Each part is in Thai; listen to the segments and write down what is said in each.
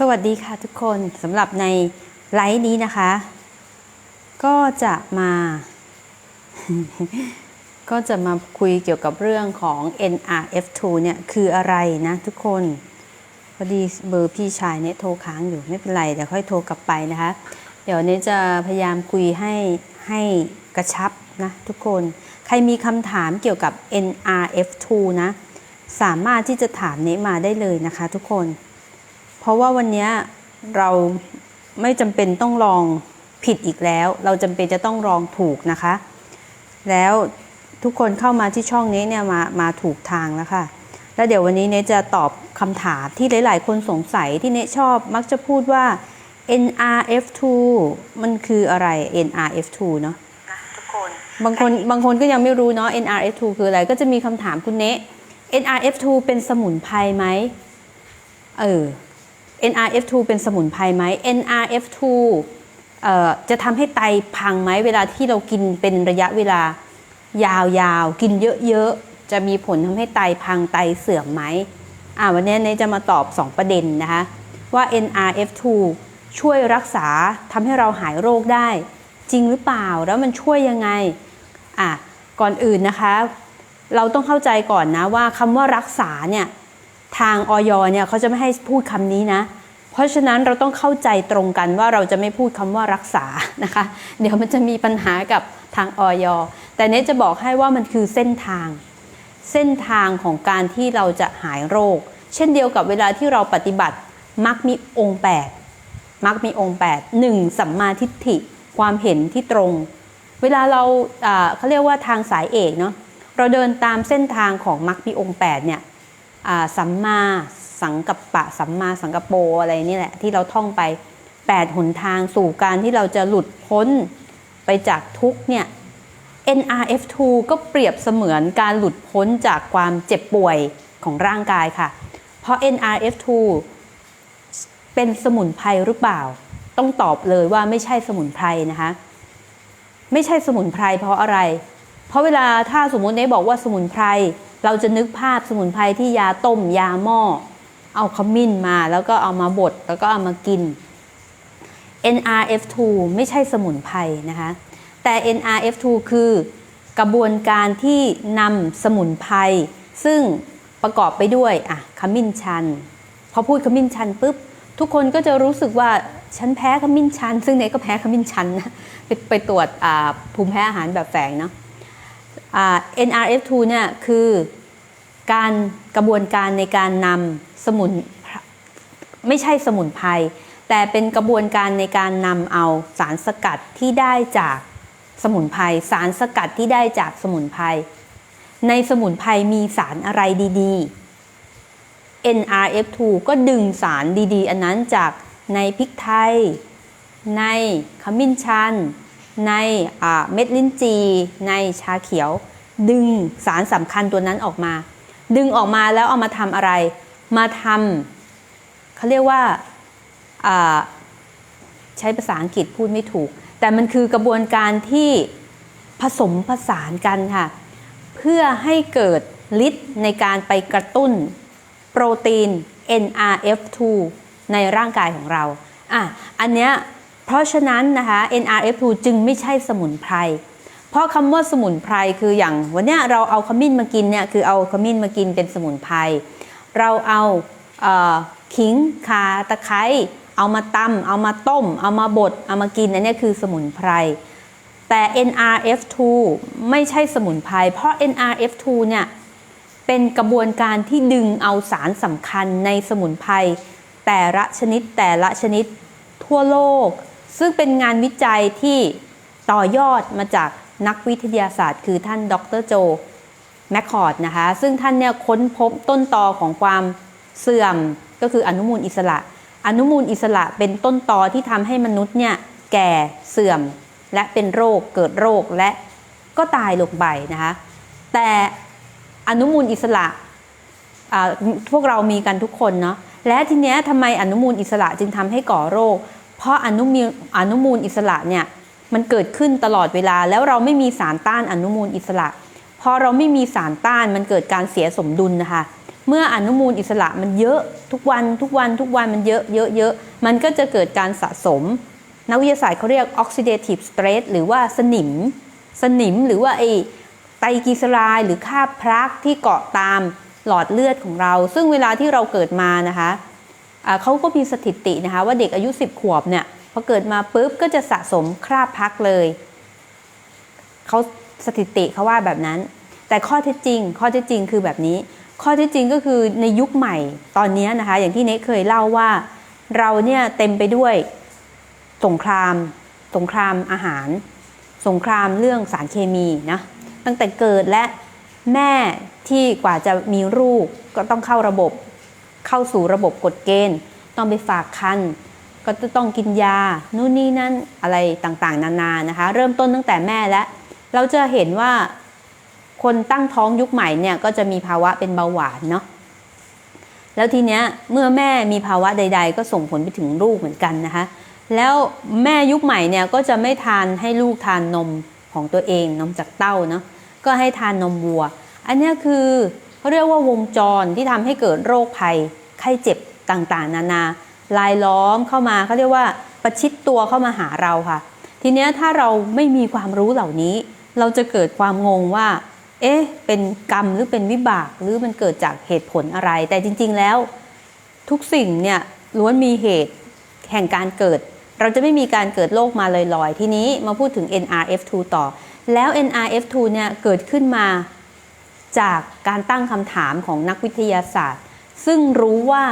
สวัสดีค่ะทุกคนสำหรับในไลฟ์นี้นะคะ ก็จะมา ก็จะมาคุยเกี่ยวกับเรื่องของ NRF2 เนี่ยคืออะไรนะทุกคนพอดีเบอร์พี่ชายเนี่ยโทรค้างอยู่ไม่เป็นไรเดี๋ยวค่อยโทรกลับไปนะคะ เดี๋ยวเนี้จะพยายามคุยให้ให้กระชับนะทุกคนใครมีคำถามเกี่ยวกับ NRF2 นะ สามารถที่จะถามเนี้มาได้เลยนะคะทุกคน ราะว่าวันนี้เราไม่จำเป็นต้องลองผิดอีกแล้ว เราจำเป็นจะต้องลองถูกนะคะ แล้วทุกคนเข้ามาที่ช่องนี้เนี่ยมามาถูกทางแล้วค่ะ แล้วเดี๋ยววันนี้เนยจะตอบคำถามที่หลาย ๆ คนสงสัยที่เนยชอบมักจะพูดว่า NRF2 มันคืออะไร NRF2 เนาะนะทุกคนบางคนบางคนก็ยังไม่รู้เนาะ NRF2 คืออะไรก็จะมีคำถามคุณเนะ NRF2 เป็นสมุนไพรไหมเออ NRF2 เป็นสมุนไพรไหม NRF2 จะทำให้ไตพังไหมเวลาที่เรากินเป็นระยะเวลายาวๆ กินเยอะๆ จะมีผลทำให้ไตพังไตเสื่อมไหมอ่าวันนี้เนยจะมาตอบ 2 ประเด็นนะคะว่า NRF2 ช่วยรักษาทำให้เราหายโรคได้ จริงหรือเปล่าแล้วมันช่วยยังไงอะก่อนอื่นนะคะ เราต้องเข้าใจก่อนนะว่าคำว่ารักษาเนี่ย ทางออยเนี่ยเขาจะไม่ให้พูดคำนี้นะ เพราะฉะนั้นเราต้องเข้าใจตรงกันว่าเราจะไม่พูดคำว่ารักษานะคะ เดี๋ยวมันจะมีปัญหากับทางออยแต่เนยจะบอกให้ว่ามันคือเส้นทาง เส้นทางของการที่เราจะหายโรค เช่นเดียวกับเวลาที่เราปฏิบัติมักมีองค์8มักมีองค์8 1สัมมาทิฏฐิความเห็นที่ตรง เวลาเราเขาเรียกว่าทางสายเอกเนาะเราเดินตามเส้นทางของมรรคมีองค์8เนี่ย สัมมาสังกัปปะสัมมาสังกปโปอะไรนี่แหละ ที่เราท่องไป 8 หนทางสู่การที่เราจะหลุดพ้นไปจากทุกเนี่ย NRF2 ก็เปรียบเสมือนการหลุดพ้นจากความเจ็บป่วยของร่างกายค่ะ เพราะ NRF2 เป็นสมุนไพรหรือเปล่า ต้องตอบเลยว่าไม่ใช่สมุนไพรนะคะ ไม่ใช่สมุนไพรเพราะอะไร เพราะเวลาถ้าสมมุติเนบอกว่าสมุนไพร เราจะนึกภาพสมุนไพรที่ยาต้มยาหม้อ เอาขมิ้นมาแล้วก็เอามาบดแล้วก็เอามากิน NRF2 ไม่ใช่สมุนไพรนะคะ แต่ NRF2 คือกระบวนการที่นำสมุนไพรซึ่งประกอบไปด้วยอะขมิ้นชัน พอพูดขมิ้นชันปุ๊บ ทุกคนก็จะรู้สึกว่าฉันแพ้ขมิ้นชัน ซึ่งเนก็แพ้ขมิ้นชันนะไปไปตรวจภูมิแพ้อาหารแบบแฝงเนาะ NRF2 เนี่ยคือการกระบวนการในการนำสมุนไม่ใช่สมุนไพรแต่เป็นกระบวนการในการนำเอาสารสกัดที่ได้จากสมุนไพรสารสกัดที่ได้จากสมุนไพรในสมุนไพรมีสารอะไรดีๆ NRF2 ก็ดึงสารดีๆ อันนั้นจากในพริกไทย ในขมิ้นชัน ในเม็ดลิ้นจี ในชาเขียว ดึงสารสำคัญตัวนั้นออกมา ดึงออกมาแล้วเอามาทำอะไร มาทำเขาเรียกว่าใช้ภาษาอังกฤษพูดไม่ถูก แต่มันคือกระบวนการที่ผสมผสานกันค่ะ เพื่อให้เกิดฤทธิ์ในการไปกระตุ้นโปรตีน NRF2 ในร่างกายของเราอะอันเนี้ย เพราะฉะนั้นนะคะ NRF2 จึงไม่ใช่สมุนไพร เพราะคำว่าสมุนไพรคืออย่างวันนี้เราเอาขมิ้นมากินเนี่ยคือเอาขมิ้นมากินเป็นสมุนไพร เราเอาเออขิงข่าตะไคร้เอามาตำเอามาต้ม เอามาบด เอามากินอันเนี้ยคือสมุนไพร แต่ NRF2 ไม่ใช่สมุนไพร เพราะ NRF2 เนี่ยเป็นกระบวนการที่ดึงเอาสารสำคัญในสมุนไพรแต่ละชนิดแต่ละชนิดทั่วโลก ซึ่งเป็นงานวิจัยที่ต่อยอดมาจากนักวิทยาศาสตร์ คือท่านดรโจแมคคอร์ดนะคะ ซึ่งท่านเนี่ยค้นพบต้นตอของความเสื่อมก็คืออนุมูลอิสระ อนุมูลอิสระเป็นต้นตอที่ทำให้มนุษย์เนี่ยแก่เสื่อมและเป็นโรคเกิดโรคและก็ตายลงไปนะคะแต่อนุมูลอิสระพวกเรามีกันทุกคนเนาะและทีเนี้ยทำไมอนุมูลอิสระจึงทำให้ก่อโรค เพราะอนุมูลอนุมูลอิสระเนี่ยมันเกิดขึ้นตลอดเวลา แล้วเราไม่มีสารต้านอนุมูลอิสระพอเราไม่มีสารต้านมันเกิดการเสียสมดุลนะคะ เมื่ออนุมูลอิสระมันเยอะทุกวันทุกวันทุกวันมันเยอะเยอะเยอะมันก็จะเกิดการสะสม นักวิทยาศาสตร์เขาเรียก oxidative stress หรือว่าสนิม สนิมหรือว่าไอไตรกลีเซอไรด์หรือคราบพลักที่เกาะตามหลอดเลือดของเรา ซึ่งเวลาที่เราเกิดมานะคะ เขาก็มีสถิตินะคะว่าเด็กอายุ 10 ขวบเนี่ยพอเกิดมาปุ๊บก็จะสะสมคราบพักเลยเขาสถิติเขาว่าแบบนั้น แต่ข้อเท็จจริง ข้อเท็จจริงคือแบบนี้ ข้อเท็จจริงก็คือในยุคใหม่ตอนนี้นะคะ อย่างที่เนทเคยเล่าว่าเราเนี่ยเต็มไปด้วยสงคราม สงครามอาหาร สงครามเรื่องสารเคมีนะตั้งแต่เกิดและแม่ที่กว่าจะมีลูกก็ต้องเข้าระบบ เข้าสู่ระบบกฎเกณฑ์ ต้องไปฝากคันก็จะต้องกินยา นู่นนี่นั่นอะไรต่างๆ นานานะคะ เริ่มต้นตั้งแต่แม่และ เราจะเห็นว่าคนตั้งท้องยุคใหม่เนี่ยก็จะมีภาวะเป็นเบาหวานเนาะแล้วทีเนี้ยเมื่อแม่มีภาวะใด ๆ ก็ส่งผลไปถึงลูกเหมือนกันนะคะ แล้วแม่ยุคใหม่เนี่ยก็จะไม่ทานให้ลูกทานนมของตัวเองนมจากเต้าเนาะก็ให้ทานนมวัว อันนี้คือ เขาเรียกว่าวงจรที่ทำให้เกิดโรคภัยไข้เจ็บต่างๆ นานา ลายล้อมเข้ามาเขาเรียกว่าประชิดตัวเข้ามาหาเราค่ะ ทีนี้ถ้าเราไม่มีความรู้เหล่านี้ เราจะเกิดความงงว่า เอ๊ะ เป็นกรรมหรือเป็นวิบากหรือมันเกิดจากเหตุผลอะไร แต่จริง ๆ แล้ว ทุกสิ่งเนี่ยล้วนมีเหตุแห่งการเกิด เราจะไม่มีการเกิดโรคมาลอยๆ ทีนี้มาพูดถึง NRF2 ต่อ แล้ว NRF2 เนี่ยเกิดขึ้นมา จากการตั้งคำถามของนักวิทยาศาสตร์ ซึ่งรู้ว่า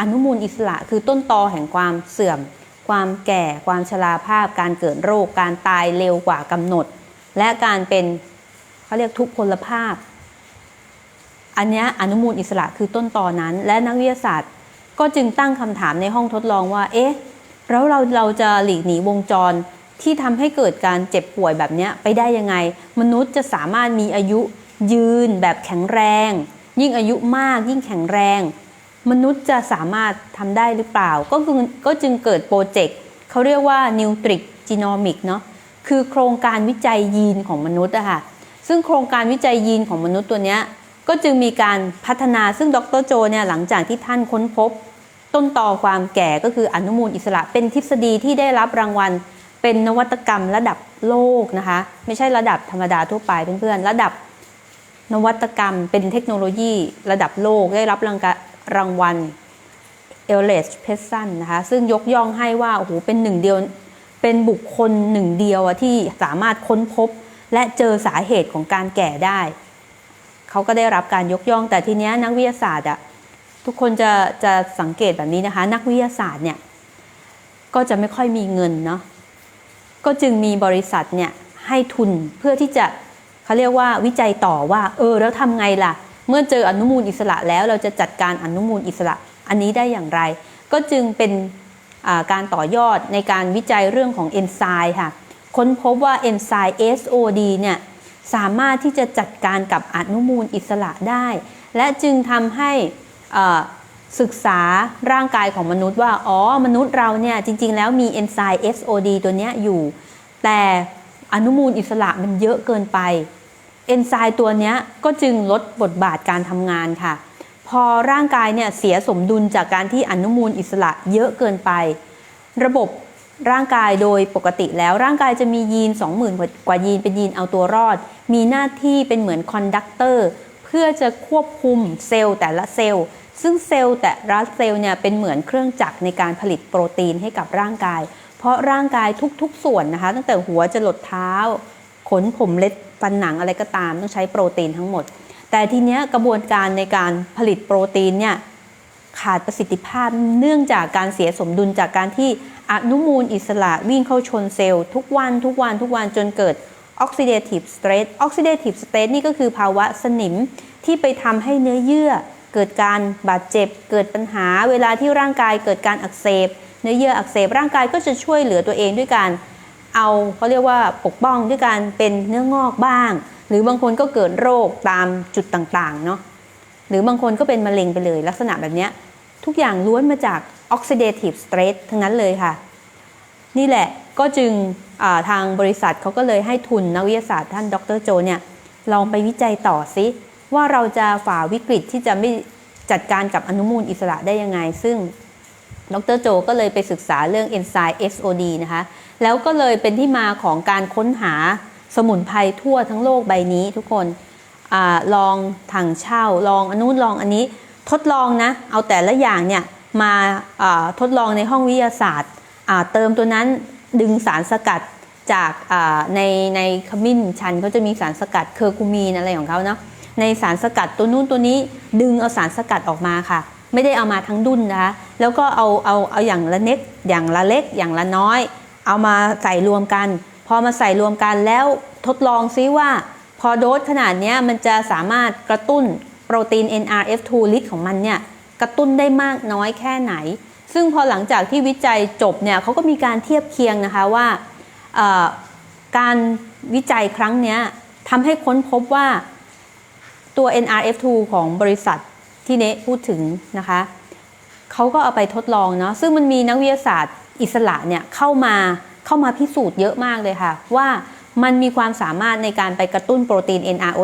อนุมูลอิสระคือต้นตอแห่งความเสื่อม ความแก่ ความชราภาพ การเกิดโรค การตายเร็วกว่ากำหนด และการเป็นเขาเรียกทุกพลภาพ อันนี้อนุมูลอิสระคือต้นตอนั้น และนักวิทยาศาสตร์ ก็จึงตั้งคำถามในห้องทดลองว่า เอ๊ะแล้วเราเราจะหลีกหนีวงจรที่ทำให้เกิดการเจ็บป่วยแบบนี้ไปได้ยังไง มนุษย์จะสามารถมีอายุ ยืนแบบแข็งแรง ยิ่งอายุมากยิ่งแข็งแรง มนุษย์จะสามารถทำได้หรือเปล่า ก็คือก็จึงเกิดโปรเจกต์เขาเรียกว่า New t r i c Genomic เนาะคือโครงการวิจัยยีนของมนุษย์อะค่ะซึ่งโครงการวิจัยยีนของมนุษย์ตัวเนี้ยก็จึงมีการพัฒนาซึ่งดรโจเนี่ยหลังจากที่ท่านค้นพบ ต้นต่อความแก่ก็คืออนุมูลอิสระเป็นทฤษฎีที่ได้รับรางวัล เป็นนวัตกรรมระดับโลกนะคะ ไม่ใช่ระดับธรรมดาทั่วไปเพื่อนๆระดับ นวัตกรรมเป็นเทคโนโลยีระดับโลกได้รับรางรางวัลเอลเลสเพสซันนะคะซึ่งยกย่องให้ว่าโอ้โหเป็นหนึ่งเดียวเป็นบุคคลหนึ่งเดียวที่สามารถค้นพบและเจอสาเหตุของการแก่ได้ เขาก็ได้รับการยกย่องแต่ทีเนี้ยนักวิทยาศาสตร์อะทุกคนจะจะสังเกตแบบนี้นะคะ นักวิทยาศาสตร์เนี่ยก็จะไม่ค่อยมีเงินเนาะก็จึงมีบริษัทเนี่ยให้ทุนเพื่อที่จะ เขาเรียกว่าวิจัยต่อว่า เออ แล้วทำไงล่ะ เมื่อเจออนุมูลอิสระแล้วเราจะจัดการอนุมูลอิสระอันนี้ได้อย่างไร ก็จึงเป็นาการต่อยอดในการวิจัยเรื่องของเอนไซม์ค่ะ ค้นพบว่าเอนไซม์ SOD เนี่ยสามารถที่จะจัดการกับอนุมูลอิสระได้ และจึงทำให้ศึกษาร่างกายของมนุษย์ว่า อ๋อ มนุษย์เราเนี่ยจริง ๆ แล้วมีเอนไซม์ SOD ตัวนี้อยู่ แต่อนุมูลอิสระมันเยอะเกินไป เอนไซม์ตัวนี้ก็จึงลดบทบาทการทำงานค่ะ พอร่างกายเนี่ยเสียสมดุลจากการที่อนุมูลอิสระเยอะเกินไป ระบบร่างกายโดยปกติแล้วร่างกายจะมียีน 20,000 กว่ายีนเป็นยีนเอาตัวรอด มีหน้าที่เป็นเหมือนคอนดักเตอร์เพื่อจะควบคุมเซลล์แต่ละเซลล์ ซึ่งเซลล์แต่ละเซลล์เนี่ยเป็นเหมือนเครื่องจักรในการผลิตโปรตีนให้กับร่างกาย เพราะร่างกายทุกๆ ส่วนนะคะ ตั้งแต่หัวจะหลดเท้า ขนผมเล็บฟันหนังอะไรก็ตามต้องใช้โปรตีนทั้งหมด แต่ทีเนี้ยกระบวนการในการผลิตโปรตีนเนี่ยขาดประสิทธิภาพเนื่องจากการเสียสมดุลจากการที่อนุมูลอิสระวิ่งเข้าชนเซลล์ทุกวันทุกวันทุกวันจนเกิด oxidative stress oxidative stress นี่ก็คือภาวะสนิมที่ไปทำให้เนื้อเยื่อ เกิดการบาดเจ็บ เกิดปัญหา เวลาที่ร่างกายเกิดการอักเสบ เนื้อเยื่ออักเสบร่างกายก็จะช่วยเหลือตัวเองด้วยการ เอาเขาเรียกว่าปกป้องด้วยการเป็นเนื้องอกบ้าง หรือบางคนก็เกิดโรคตามจุดต่างๆเนาะหรือบางคนก็เป็นมะเร็งไปเลยลักษณะแบบนี้ทุกอย่างล้วนมาจาก oxidative stress ทั้งนั้นเลยค่ะ นี่แหละก็จึงาทางบริษัทเขาก็เลยให้ทุนนักวิทยาศาสตร์ท่านดรโจเนี่ยลองไปวิจัยต่อซิ ว่าเราจะฝ่าวิกฤตที่จะไม่จัดการกับอนุมูลอิสระได้ยังไง ซึ่ง ดรโจก็เลยไปศึกษาเรื่องเอนไซม์ SOD นะคะ แล้วก็เลยเป็นที่มาของการค้นหาสมุนไพรทั่วทั้งโลกใบนี้ทุกคนอลองถังเช่า ลองอนนุนลองอันนี้ทดลองนะ เอาแต่ละอย่างเนี่ยมาทดลองในห้องวิทยาศาสตร์ เติมตัวนั้นดึงสารสกัดจากในในขมิ้นชันเขาจะมีสารสกัดเคอร์คูมีนอะไรของเขาเนาะในสารสกัดตัวนู้นตัวนี้ดึงเอาสารสกัดออกมาค่ะ ไม่ได้เอามาทั้งดุนนะคะแล้วก็เอาเอาเอาอย่างละเล็กอย่างละเล็กอย่างละน้อย เอามาใส่รวมกัน พอมาใส่รวมกันแล้วทดลองซิว่า พอโดสขนาดเนี้ยมันจะสามารถกระตุ้นโปรตีน NRF2 ฤทธิ์ของมันเนี่ยกระตุ้นได้มากน้อยแค่ไหน ซึ่งพอหลังจากที่วิจัยจบเนี่ยเขาก็มีการเทียบเคียงนะคะว่าการวิจัยครั้งเนี้ยทำให้ค้นพบว่าตัว NRF2 ของบริษัท ที่เนะพูดถึงนะคะเขาก็เอาไปทดลองเนาะซึ่งมันมีนักวิทยาศาสตร์อิสระเนี่ยเข้ามาเข้ามาพิสูจน์เยอะมากเลยค่ะ ว่ามันมีความสามารถในการไปกระตุ้นโปรตีน NRO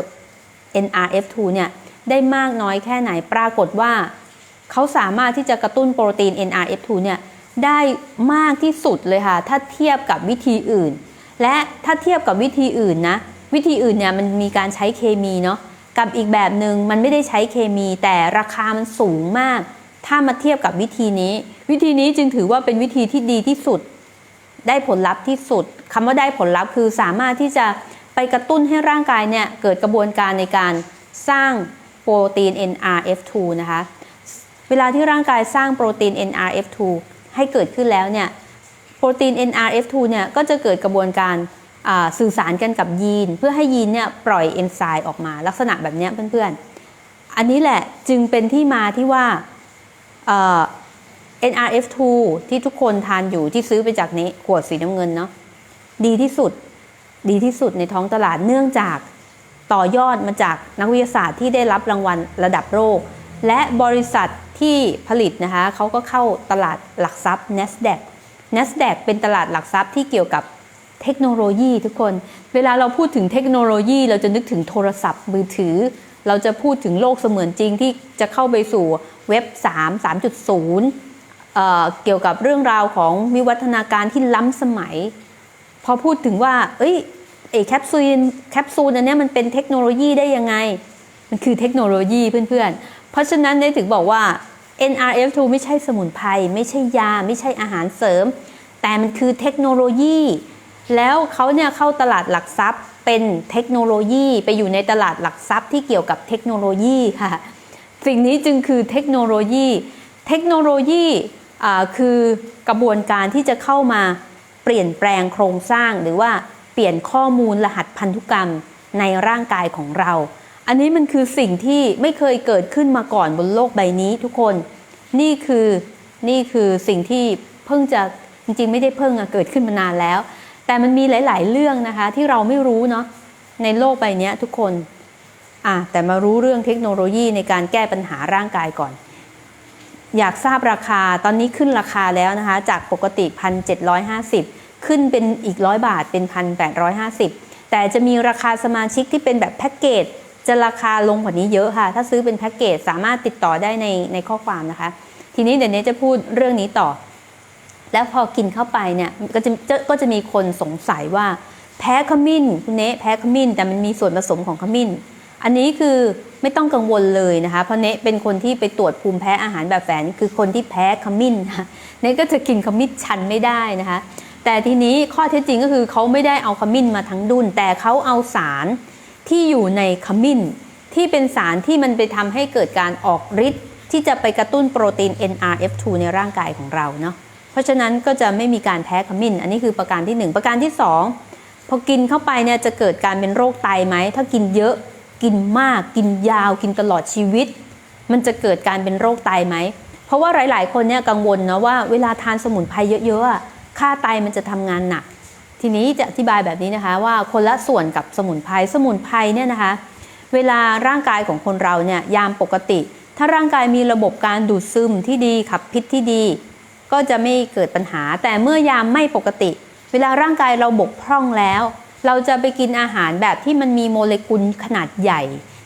NRF2 เนี่ยได้มากน้อยแค่ไหนปรากฏว่าเขาสามารถที่จะกระตุ้นโปรตีน NRF2 เนี่ยได้มากที่สุดเลยค่ะ ถ้าเทียบกับวิธีอื่น และถ้าเทียบกับวิธีอื่นนะ วิธีอื่นเนี่ยมันมีการใช้เคมีเนาะ กับอีกแบบหนึ่งมันไม่ได้ใช้เคมีแต่ราคามันสูงมาก ถ้ามาเทียบกับวิธีนี้ วิธีนี้จึงถือว่าเป็นวิธีที่ดีที่สุด ได้ผลลัพธ์ที่สุดคำว่าได้ผลลัพธ์คือสามารถที่จะไปกระตุ้นให้ร่างกายเนี่ยเกิดกระบวนการในการสร้างโปรตีน NRF2 นะคะ เวลาที่ร่างกายสร้างโปรตีน NRF2 ให้เกิดขึ้นแล้วเนี่ยโปรตีน NRF2 เนี่ยก็จะเกิดกระบวนการ สื่อสารกันกับยีน เพื่อให้ยีนเนี่ยปล่อยเอนไซม์ออกมาลักษณะแบบนี้เพื่อนๆ อันนี้แหละจึงเป็นที่มาที่ว่า NRF2 ที่ทุกคนทานอยู่ที่ซื้อไปจากนี้ขวดสีน้ำเงินเนาะดีที่สุดดีที่สุดในท้องตลาดเนื่องจากต่อยอดมาจากนักวิทยาศาสตร์ที่ได้รับรางวัลระดับโลกและบริษัทที่ผลิตนะคะเขาก็เข้าตลาดหลักทรัพย์ NASDAQ NASDAQ เป็นตลาดหลักทรัพย์ที่เกี่ยวกับ เทคโนโลยีทุกคน เวลาเราพูดถึงเทคโนโลยี เราจะนึกถึงโทรศัพท์มือถือ เราจะพูดถึงโลกเสมือนจริงที่จะเข้าไปสู่เว็บ 3 3.0เเกี่ยวกับเรื่องราวของวิวัฒนาการที่ล้ำสมัย พอพูดถึงว่า เอ้ยไอแคปซูลแคปซูลอันนี้มันเป็นเทคโนโลยีได้ยังไง มันคือเทคโนโลยีเพื่อนๆ เพราะฉะนั้นได้ถึงบอกว่า NRF2 ไม่ใช่สมุนไพรไม่ใช่ยา ไม่ใช่อาหารเสริม แต่มันคือเทคโนโลยี แล้วเขาเนี่ยเข้าตลาดหลักทรัพย์เป็นเทคโนโลยีไปอยู่ในตลาดหลักทรัพย์ที่เกี่ยวกับเทคโนโลยีค่ะ สิ่งนี้จึงคือเทคโนโลยี เทคโนโลยีคือกระบวนการที่จะเข้ามาเปลี่ยนแปลงโครงสร้าง หรือว่าเปลี่ยนข้อมูลรหัสพันธุกรรมในร่างกายของเรา อันนี้มันคือสิ่งที่ไม่เคยเกิดขึ้นมาก่อนบนโลกใบนี้ทุกคน นี่คือนี่คือสิ่งที่เพิ่งจะจริงๆ ไม่ได้เพิ่งเกิดขึ้นมานานแล้ว แต่มันมีหลาย ๆ เรื่องนะคะที่เราไม่รู้เนาะในโลกใบนี้ทุกคนอะแต่มารู้เรื่องเทคโนโลยีในการแก้ปัญหาร่างกายก่อน อยากทราบราคาตอนนี้ขึ้นราคาแล้วนะคะ จากปกติ 1,750 ขึ้นเป็นอีกร้อยบาทเป็น 1,850 แต่จะมีราคาสมาชิกที่เป็นแบบแพ็กเกจจะราคาลงกว่านี้เยอะค่ะ ถ้าซื้อเป็นแพ็กเกจสามารถติดต่อได้ในในข้อความนะคะ ทีนี้เดี๋ยวนี้จะพูดเรื่องนี้ต่อ แล้วพอกินเข้าไปเนี่ยก็จะก็จะมีคนสงสัยว่า แพ้ขมิ้นคุณเนะแพ้ขมิ้น แต่มันมีส่วนผสมของขมิ้น อันนี้คือไม่ต้องกังวลเลยนะคะ เพราะเนะเป็นคนที่ไปตรวจภูมิแพ้อาหารแบบแฝงคือคนที่แพ้ขมิ้นนะเนะก็จะกินขมิ้นชันไม่ได้นะคะ แต่ทีนี้ข้อเท็จจริงก็คือเขาไม่ได้เอาขมิ้นมาทั้งดุนแต่เขาเอาสารที่อยู่ในขมิ้น ที่เป็นสารที่มันไปทำให้เกิดการออกฤทธิ์ที่จะไปกระตุ้นโปรตีน NRF2 ในร่างกายของเราเนาะ เพราะฉะนั้นก็จะไม่มีการแพ้ขมิ้น อันนี้คือประการที่ 1 ประการที่ 2 พอกินเข้าไปเนี่ยจะเกิดการเป็นโรคไตไหม ถ้ากินเยอะกินมาก กินยาว กินตลอดชีวิต มันจะเกิดการเป็นโรคไตไหม เพราะว่าหลาย ๆ คนเนี่ยกังวลนะว่าเวลาทานสมุนไพรเยอะๆค่าไตมันจะทำงานหนัก ทีนี้จะอธิบายแบบนี้นะคะว่าคนละส่วนกับสมุนไพรสมุนไพรเนี่ยนะคะ เวลาร่างกายของคนเราเนี่ยยามปกติ ถ้าร่างกายมีระบบการดูดซึมที่ดีขับพิษที่ดี ก็จะไม่เกิดปัญหา แต่เมื่อยามไม่ปกติ เวลาร่างกายเราบกพร่องแล้ว เราจะไปกินอาหารแบบที่มันมีโมเลกุลขนาดใหญ่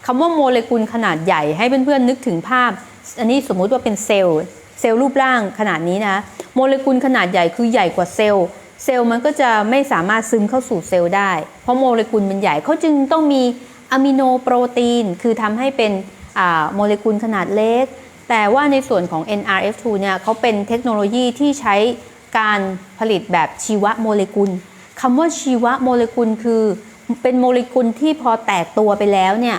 คำว่าโมเลกุลขนาดใหญ่ให้เพื่อนๆนึกถึงภาพ อันนี้สมมุติว่าเป็นเซลล์ เซลล์รูปร่างขนาดนี้นะ โมเลกุลขนาดใหญ่คือใหญ่กว่าเซลล์ เซลล์มันก็จะไม่สามารถซึมเข้าสู่เซลล์ได้ เพราะโมเลกุลมันใหญ่เขาจึงต้องมีอะมิโนโปรตีน คือทำให้เป็นโมเลกุลขนาดเล็ก แต่ว่าในส่วนของ NRF2 เนี่ยเขาเป็นเทคโนโลยีที่ใช้การผลิตแบบชีวโมเลกุลคำว่าชีวโมเลกุลคือ เป็นโมเลกุลที่พอแตกตัวไปแล้วเนี่ย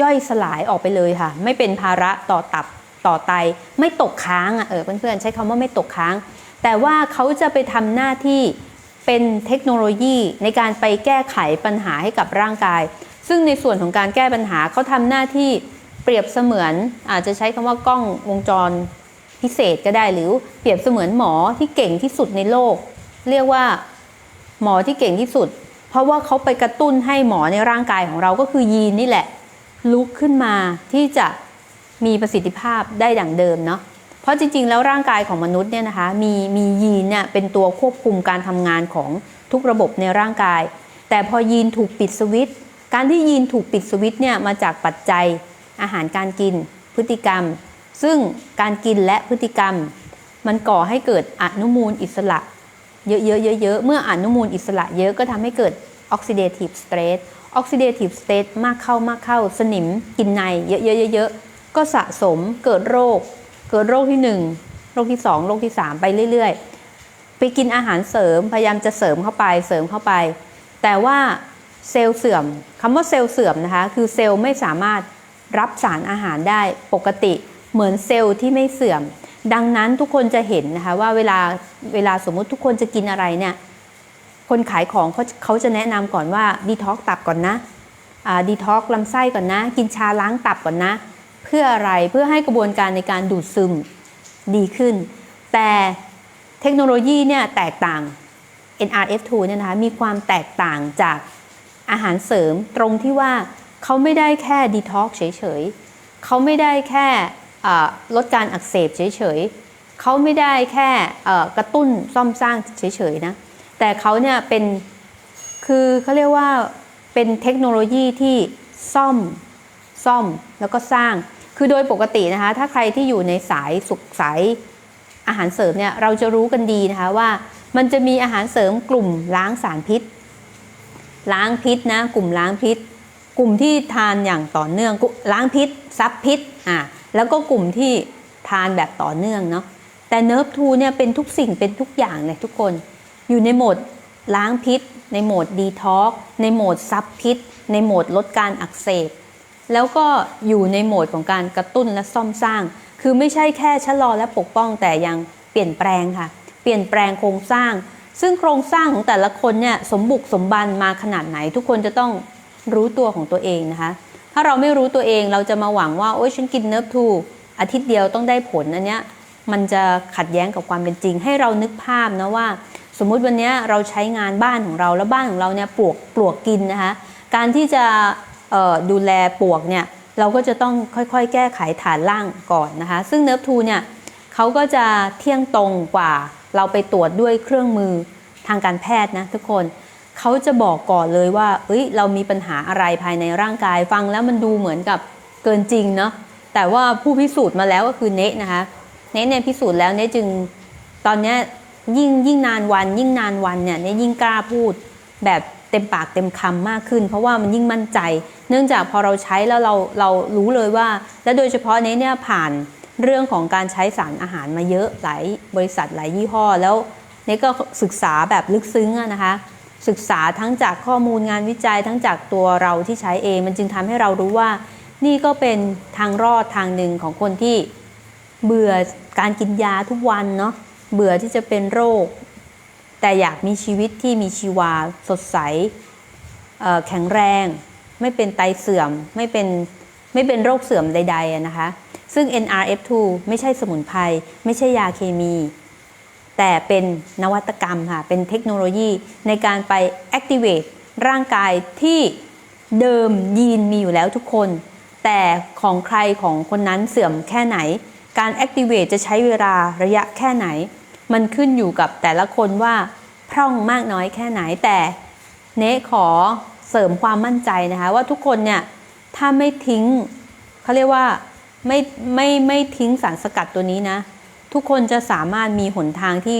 ย่อยสลายออกไปเลยค่ะ ไม่เป็นภาระต่อตับต่อไต ไม่ตกค้างอะเออเพื่อนๆใช้คำว่าไม่ตกค้าง แต่ว่าเขาจะไปทำหน้าที่เป็นเทคโนโลยีในการไปแก้ไขปัญหาให้กับร่างกาย ซึ่งในส่วนของการแก้ปัญหาเขาทำหน้าที่ เปรียบเสมือนอาจจะใช้คำว่ากล้องวงจรพิเศษก็ได้หรือเปรียบเสมือนหมอที่เก่งที่สุดในโลก เรียกว่าหมอที่เก่งที่สุด เพราะว่าเขาไปกระตุ้นให้หมอในร่างกายของเราก็คือยีนนี่แหละ ลุกขึ้นมาที่จะมีประสิทธิภาพได้ดั่งเดิมเนาะเพราะจริงๆ แล้วร่างกายของมนุษย์เนี่ยนะคะมีมียีนเนี่ยเป็นตัวควบคุมการทำงานของทุกระบบในร่างกาย แต่พอยีนถูกปิดสวิตช์การที่ยีนถูกปิดสวิตช์เนี่ยมาจากปัจจัย อาหารการกิน พฤติกรรม ซึ่งการกินและพฤติกรรม มันก่อให้เกิดอนุมูลอิสระ เยอะๆเยอะๆเมื่ออนุมูลอิสระเยอะก็ทำให้เกิดออกซิเดทีฟสเตรสออกซิเดทีฟสเตทมากเข้ามากเข้าสนิมกินในเยอะๆเยอะๆก็สะสมเกิดโรค เกิดโรคที่ 1 โรคที่ 2 โรคที่ 3 ไปเรื่อยๆ ไปกินอาหารเสริมพยายามจะเสริมเข้าไปเสริมเข้าไป แต่ว่าเซลล์เสื่อมคำว่าเซลล์เสื่อมนะคะ คือเซลล์ไม่สามารถ รับสารอาหารได้ปกติเหมือนเซลล์ที่ไม่เสื่อม ดังนั้นทุกคนจะเห็นนะคะว่าเวลาเวลาสมมุติทุกคนจะกินอะไรเนี่ยคนขายของเขาเขาจะแนะนำก่อนว่าดีท็อกตับก่อนนะดีท็อกลำไส้ก่อนนะ กินชาล้างตับก่อนนะ เพื่ออะไรเพื่อให้กระบวนการในการดูดซึมดีขึ้น แต่เทคโนโลยีเนี่ยแตกต่าง NRF2 เนี่ยนะคะมีความแตกต่างจากอาหารเสริมตรงที่ว่า เขาไม่ได้แค่ดีท็อกเฉยๆเขาไม่ได้แค่ลดการอักเสบเฉยๆเขาไม่ได้แค่กระตุ้นซ่อมสร้างเฉยๆนะแต่เขาเนี่ยเป็นคือเขาเรียกว่าเป็นเทคโนโลยีที่ซ่อมซ่อมแล้วก็สร้าง คือโดยปกตินะคะ ถ้าใครที่อยู่ในสายสุขสายอาหารเสริมเนี่ยเราจะรู้กันดีนะคะว่ามันจะมีอาหารเสริมกลุ่มล้างสารพิษ ล้างพิษนะกลุ่มล้างพิษ กลุ่มที่ทานอย่างต่อเนื่องล้างพิษซับพิษอะแล้วก็กลุ่มที่ทานแบบต่อเนื่องเนาะแต่เนิร์ฟทูเนี่ยเป็นทุกสิ่งเป็นทุกอย่างเลยทุกคน อยู่ในโหมดล้างพิษ ในโหมดดีท็อกในโหมดซับพิษ ในโหมดลดการอักเสบ แล้วก็อยู่ในโหมดของการกระตุ้นและซ่อมสร้าง คือไม่ใช่แค่ชะลอและปกป้องแต่ยังเปลี่ยนแปลงค่ะ เปลี่ยนแปลงโครงสร้าง ซึ่งโครงสร้างของแต่ละคนเนี่ยสมบุกสมบันมาขนาดไหน ทุกคนจะต้อง รู้ตัวของตัวเองนะคะ ถ้าเราไม่รู้ตัวเองเราจะมาหวังว่าโอ้ยฉันกินเนิร์ฟทูอาทิตย์เดียวต้องได้ผลอันเนี้ยมันจะขัดแย้งกับความเป็นจริง ให้เรานึกภาพนะว่า สมมุติวันนี้เราใช้งานบ้านของเราแล้วบ้านของเราเนี่ยปลวกปลวกกินนะคะ การที่จะดูแลปลวกเนี่ยเราก็จะต้องค่อยๆ แก้ไขฐานล่างก่อนนะคะ ซึ่งเนิร์ฟทูเนี่ยเขาก็จะเที่ยงตรงกว่าเราไปตรวจด้วยเครื่องมือทางการแพทย์นะทุกคน เขาจะบอกก่อนเลยว่า เอ้ย เรามีปัญหาอะไรภายในร่างกาย ฟังแล้วมันดูเหมือนกับเกินจริงเนาะ แต่ว่าผู้พิสูจน์มาแล้วก็คือเนะนะคะ เนะเนี่ยพิสูจน์แล้วเนะจึง ตอนนี้ยิ่งยิ่งนานวันยิ่งนานวันเนี่ยเนทยิ่งกล้าพูดแบบเต็มปากเต็มคำมากขึ้น เพราะว่ามันยิ่งมั่นใจ เนื่องจากพอเราใช้แล้วเราเรารู้เลยว่า และโดยเฉพาะเนี้เนี่ยผ่านเรื่องของการใช้สารอาหารมาเยอะหลายบริษัทหลายยี่ห้อแล้วเนี่ก็ศึกษาแบบลึกซึ้งนะคะ ศึกษาทั้งจากข้อมูลงานวิจัยทั้งจากตัวเราที่ใช้เอง มันจึงทำให้เรารู้ว่า นี่ก็เป็นทางรอดทางหนึ่งของคนที่เบื่อการกินยาทุกวันเนาะเบื่อที่จะเป็นโรค แต่อยากมีชีวิตที่มีชีวาสดใสแข็งแรง ไม่เป็นไตเสื่อมไม่เป็นไม่เป็นโรคเสื่อมใด ๆนะคะ ซึ่ง NRF2 ไม่ใช่สมุนไพรไม่ใช่ยาเคมี แต่เป็นนวัตกรรมค่ะ เป็นเทคโนโลยีในการไป activate ร่างกายที่เดิมยีนมีอยู่แล้วทุกคน แต่ของใครของคนนั้นเสื่อมแค่ไหน การ activate จะใช้เวลาระยะแค่ไหน มันขึ้นอยู่กับแต่ละคนว่าพร่องมากน้อยแค่ไหน แต่เนขอเสริมความมั่นใจนะคะว่าทุกคนเนี่ยถ้าไม่ทิ้งเขาเรียกว่าไม่ไม่ไม่ทิ้งสารสกัดตัวนี้นะ ทุกคนจะสามารถมีหนทางที่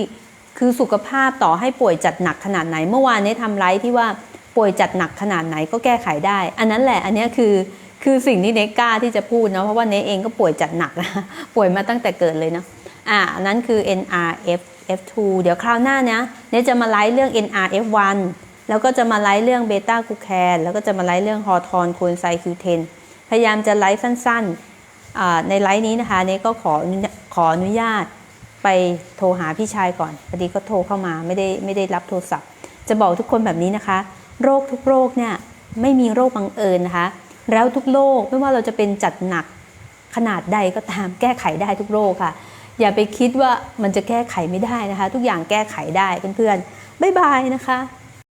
คือสุขภาพต่อให้ป่วยจัดหนักขนาดไหน เมื่อวานนี้ทำไลฟ์ที่ว่าป่วยจัดหนักขนาดไหนก็แก้ไขได้ อันนั้นแหละอันนี้คือคือสิ่งที่เนกกล้าที่จะพูดเนาะเพราะว่าเนเองก็ป่วยจัดหนักนะป่วยมาตั้งแต่เกิดเลยเนาะอ่าอันนั้นคือ NRF F2 เดี๋ยวคราวหน้านะเนจะมาไลฟ์เรื่อง NRF1 แล้วก็จะมาไลฟ์เรื่องเบต้ากูแคนแล้วก็จะมาไลฟ์เรื่องฮอร์ทอนโคนไซคิวเทนพยายามจะไลฟ์สั้นๆ ในไลฟ์นี้นะคะเนก็ขอขออนุญาตไปโทรหาพี่ชายก่อนพอดีก็โทรเข้ามาไม่ได้ไม่ได้รับโทรศัพท์ จะบอกทุกคนแบบนี้นะคะ โรคทุกโรคเนี่ยไม่มีโรคบังเอิญนะคะ แล้วทุกโรคไม่ว่าเราจะเป็นจัดหนักขนาดใดก็ตามแก้ไขได้ทุกโรคค่ะ อย่าไปคิดว่ามันจะแก้ไขไม่ได้นะคะ ทุกอย่างแก้ไขได้เพื่อนๆบ๊ายบายนะคะ